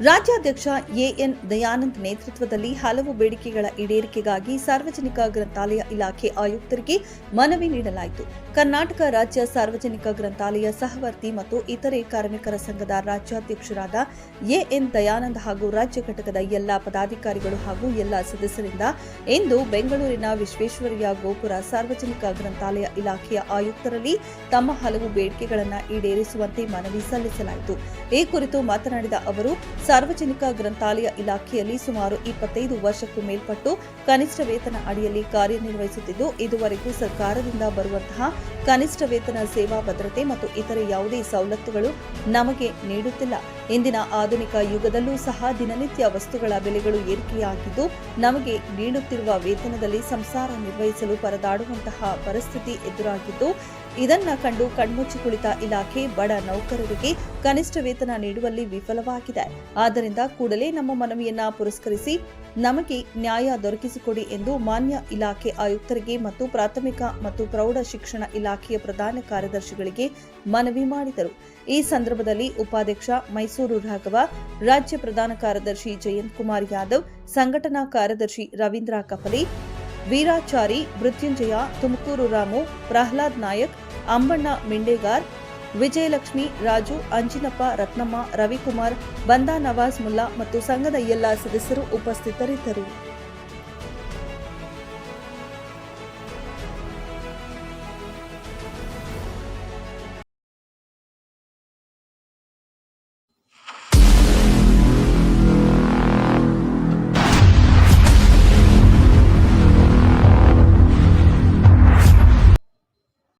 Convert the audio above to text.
ರಾಜ್ಯಾಧ್ಯಕ್ಷ ಎಎನ್ ದಯಾನಂದ್ ನೇತೃತ್ವದಲ್ಲಿ ಹಲವು ಬೇಡಿಕೆಗಳ ಈಡೇರಿಕೆಗಾಗಿ ಸಾರ್ವಜನಿಕ ಗ್ರಂಥಾಲಯ ಇಲಾಖೆ ಆಯುಕ್ತರಿಗೆ ಮನವಿ ನೀಡಲಾಯಿತು. ಕರ್ನಾಟಕ ರಾಜ್ಯ ಸಾರ್ವಜನಿಕ ಗ್ರಂಥಾಲಯ ಸಹವರ್ತಿ ಮತ್ತು ಇತರೆ ಕಾರ್ಮಿಕರ ಸಂಘದ ರಾಜ್ಯಾಧ್ಯಕ್ಷರಾದ ಎಎನ್ ದಯಾನಂದ್ ಹಾಗೂ ರಾಜ್ಯ ಘಟಕದ ಎಲ್ಲ ಪದಾಧಿಕಾರಿಗಳು ಹಾಗೂ ಎಲ್ಲ ಸದಸ್ಯರಿಂದ ಇಂದು ಬೆಂಗಳೂರಿನ ವಿಶ್ವೇಶ್ವರಯ್ಯ ಗೋಪುರ ಸಾರ್ವಜನಿಕ ಗ್ರಂಥಾಲಯ ಇಲಾಖೆಯ ಆಯುಕ್ತರಲ್ಲಿ ತಮ್ಮ ಹಲವು ಬೇಡಿಕೆಗಳನ್ನು ಈಡೇರಿಸುವಂತೆ ಮನವಿ ಸಲ್ಲಿಸಲಾಯಿತು. ಈ ಕುರಿತು ಮಾತನಾಡಿದ ಅವರು ಸಾರ್ವಜನಿಕ ಗ್ರಂಥಾಲಯ ಇಲಾಖೆಯಲ್ಲಿ ಸುಮಾರು ಇಪ್ಪತ್ತೈದು ವರ್ಷಕ್ಕೂ ಮೇಲ್ಪಟ್ಟು ಕನಿಷ್ಠ ವೇತನ ಅಡಿಯಲ್ಲಿ ಕಾರ್ಯನಿರ್ವಹಿಸುತ್ತಿದ್ದು, ಇದುವರೆಗೂ ಸರ್ಕಾರದಿಂದ ಬರುವಂತಹ ಕನಿಷ್ಠ ವೇತನ ಸೇವಾ ಭದ್ರತೆ ಮತ್ತು ಇತರೆ ಯಾವುದೇ ಸವಲತ್ತುಗಳು ನಮಗೆ ನೀಡುತ್ತಿಲ್ಲ. ಇಂದಿನ ಆಧುನಿಕ ಯುಗದಲ್ಲೂ ಸಹ ದಿನನಿತ್ಯ ವಸ್ತುಗಳ ಬೆಲೆಗಳು ಏರಿಕೆಯಾಗಿದ್ದು, ನಮಗೆ ನೀಡುತ್ತಿರುವ ವೇತನದಲ್ಲಿ ಸಂಸಾರ ನಿರ್ವಹಿಸಲು ಪರದಾಡುವಂತಹ ಪರಿಸ್ಥಿತಿ ಎದುರಾಗಿದ್ದು, ಇದನ್ನ ಕಂಡು ಕಣ್ಮುಚ್ಚಿ ಕುಳಿತ ಇಲಾಖೆ ಬಡ ನೌಕರರಿಗೆ ಕನಿಷ್ಠ ವೇತನ ನೀಡುವಲ್ಲಿ ವಿಫಲವಾಗಿದೆ. ಆದ್ದರಿಂದ ಕೂಡಲೇ ನಮ್ಮ ಮನವಿಯನ್ನ ಪುರಸ್ಕರಿಸಿ, ನಮಗೆ ನ್ಯಾಯ ದೊರಕಿಸಿಕೊಡಿ ಎಂದು ಮಾನ್ಯ ಇಲಾಖೆ ಆಯುಕ್ತರಿಗೆ ಮತ್ತು ಪ್ರಾಥಮಿಕ ಮತ್ತು ಪ್ರೌಢ ಶಿಕ್ಷಣ ಇಲಾಖೆಯ ಪ್ರಧಾನ ಕಾರ್ಯದರ್ಶಿಗಳಿಗೆ ಮನವಿ ಮಾಡಿದರು. ಈ ಸಂದರ್ಭದಲ್ಲಿ ಉಪಾಧ್ಯಕ್ಷ ಮೈಸೂರು ರಾಘವ, ರಾಜ್ಯ ಪ್ರಧಾನ ಕಾರ್ಯದರ್ಶಿ ಜಯಂತ್ ಕುಮಾರ್ ಯಾದವ್, ಸಂಘಟನಾ ಕಾರ್ಯದರ್ಶಿ ರವೀಂದ್ರ ಕಪಲಿ, ವೀರಾಚಾರಿ, ಮೃತ್ಯುಂಜಯ, ತುಮಕೂರು ರಾಮು, ಪ್ರಹ್ಲಾದ್ ನಾಯಕ್, ಅಂಬಣ್ಣ ಮಿಂಡೇಗಾರ್, ವಿಜಯಲಕ್ಷ್ಮಿ, ರಾಜು, ಅಂಜಿನಪ್ಪ, ರತ್ನಮ್ಮ, ರವಿಕುಮಾರ್, ಬಂದಾ ನವಾಜ್ ಮುಲ್ಲಾ ಮತ್ತು ಸಂಘದ ಎಲ್ಲ ಸದಸ್ಯರು ಉಪಸ್ಥಿತರಿದ್ದರು.